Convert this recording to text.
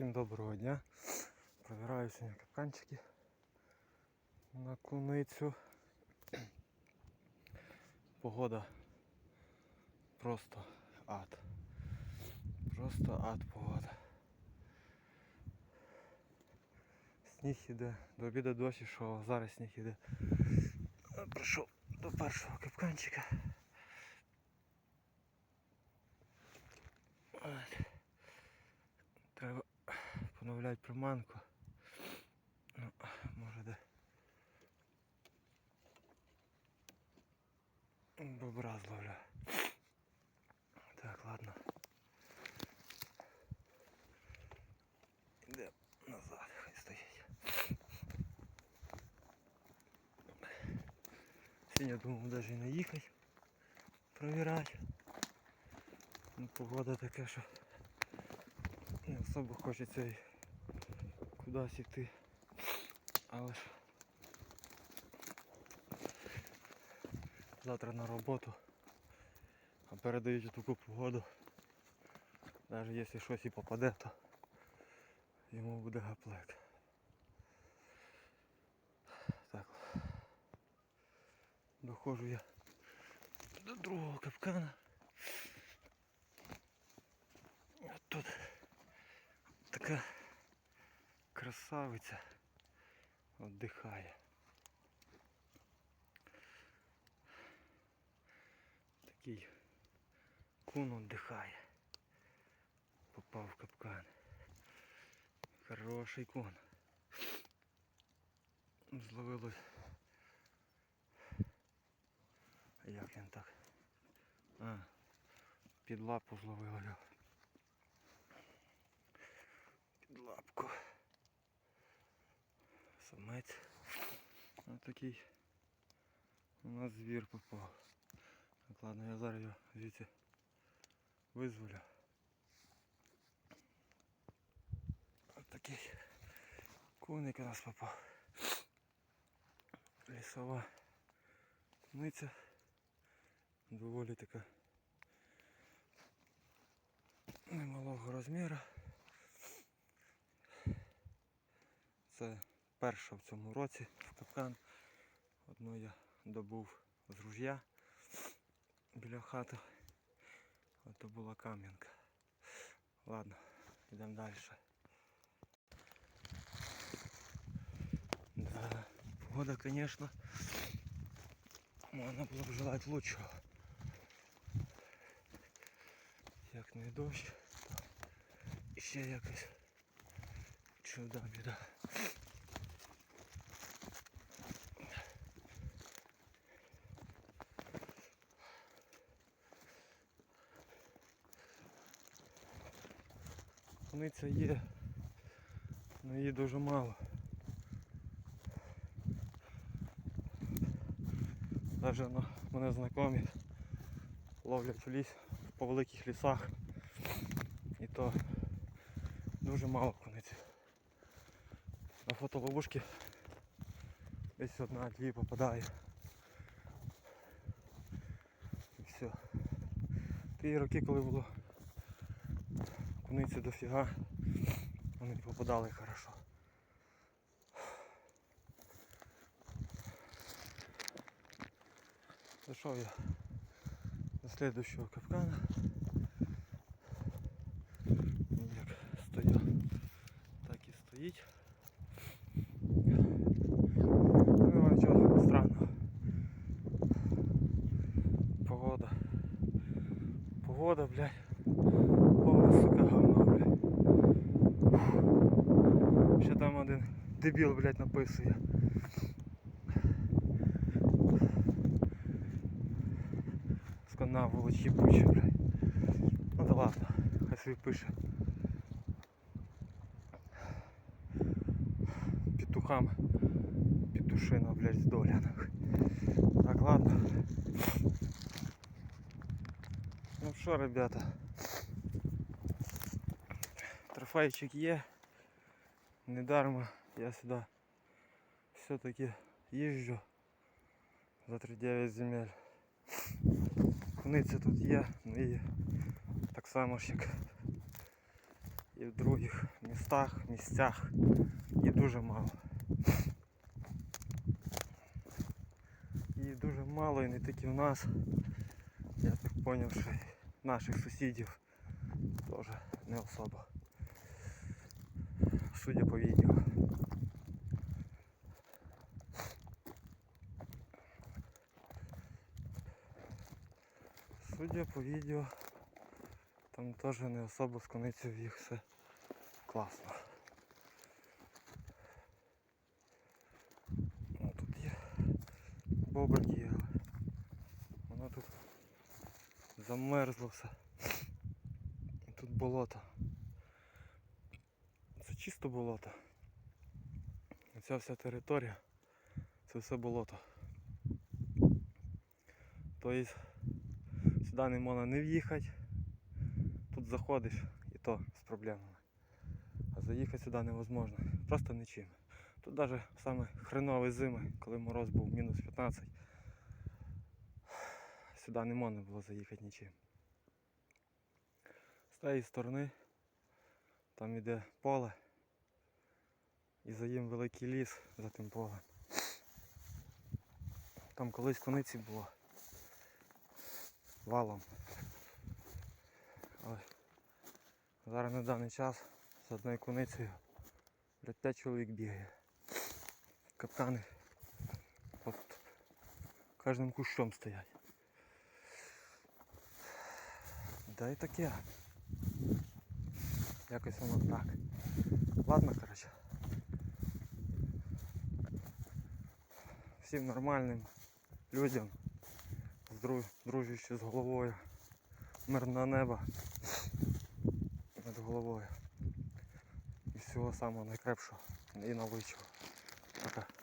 Всім доброго дня. Провіраю сьогодні капканчики на куницю. Погода просто ад. Просто ад погода. Сніг іде, до обіду дощ ішов, зараз сніг іде. Прийшов до першого капканчика. Поновляти приманку. Ну, може де. Бобра зловлю. Так, ладно. Іде назад, хай стоїть. Сьогодні думав навіть і не їхати. Провірати. Ну, погода така, що не особо хочеться кудись йти. Але ж завтра на роботу. А передають таку погоду. Навіть якщо щось і попаде, то йому буде гаплек. Так. Доходжу я до другого капкана. От тут така красавиця віддихає. Такий кун віддихає. Попав в капкан. Хороший кун. Зловилось. Як він так? А, під лапу зловило його. Під лапку. Самець. Ось такий у нас звір попав. Так, ладно, я зараз його звідси визволю. Ось такий коник у нас попав. Лісова миця. Доволі така немалого розміру. Це перша в цьому році в капкан. Одну я добув з ружя біля хати. Ото була кам'янка. Ладно, йдемо далі. Да, погода, звісно, можна було б желати лучшого. Як не дощ, то ще якось чуда біда. Куниця є, але її дуже мало. Навіть ну, мене знайомі ловлять в ліс по великих лісах. І то дуже мало куниць. На фотоловушки десь одна-дві попадає. І все. Ті роки, коли було куниці дофіга, вони попадали хорошо. Зайшов я до следующего капкана. Як стояв, так і стоїть. Ну, нема нічого странного. Погода. Погода, блядь. Ще там один дебіл, блядь, написує. З канаву волочі пуче, блядь. Ну да ладно, хай собі пише. Петухам петушина, блядь, з доля. нахуй. Так, ладно. Ну що, ребята, трофейчик є. Недарма я сюди все-таки їжджу за 3-9 земель. Куниця тут є, ну і так само ж як і в других містах, місцях її дуже мало. Її дуже мало і не тільки в нас. Я так зрозумів, що і наших сусідів теж не особо. Судя по відео. Судя по відео, там теж не особо з коницею їх все класно. Ну, тут є бобрики, але воно тут замерзло все. І тут болото. Чисто болото. Оця вся територія, це все болото. Тобто сюди не можна не в'їхати. Тут заходиш і то з проблемами. А заїхати сюди невозможно. Просто нічим. Тут навіть саме хренові зими, коли мороз був мінус 15, сюди не можна було заїхати нічим. З тієї сторони там іде поле. І за їм великий ліс за тим полем. Там колись кониці було валом. Але зараз на даний час з одною куницею блядь, 5 чоловік бігає. Капкани от кожним кущом стоять. Да і таке. Якось воно так. Ладно, коротше. Всім нормальним людям, дружачи з головою, мирне небо над головою. І всього самого найкращого і навичого. Пока.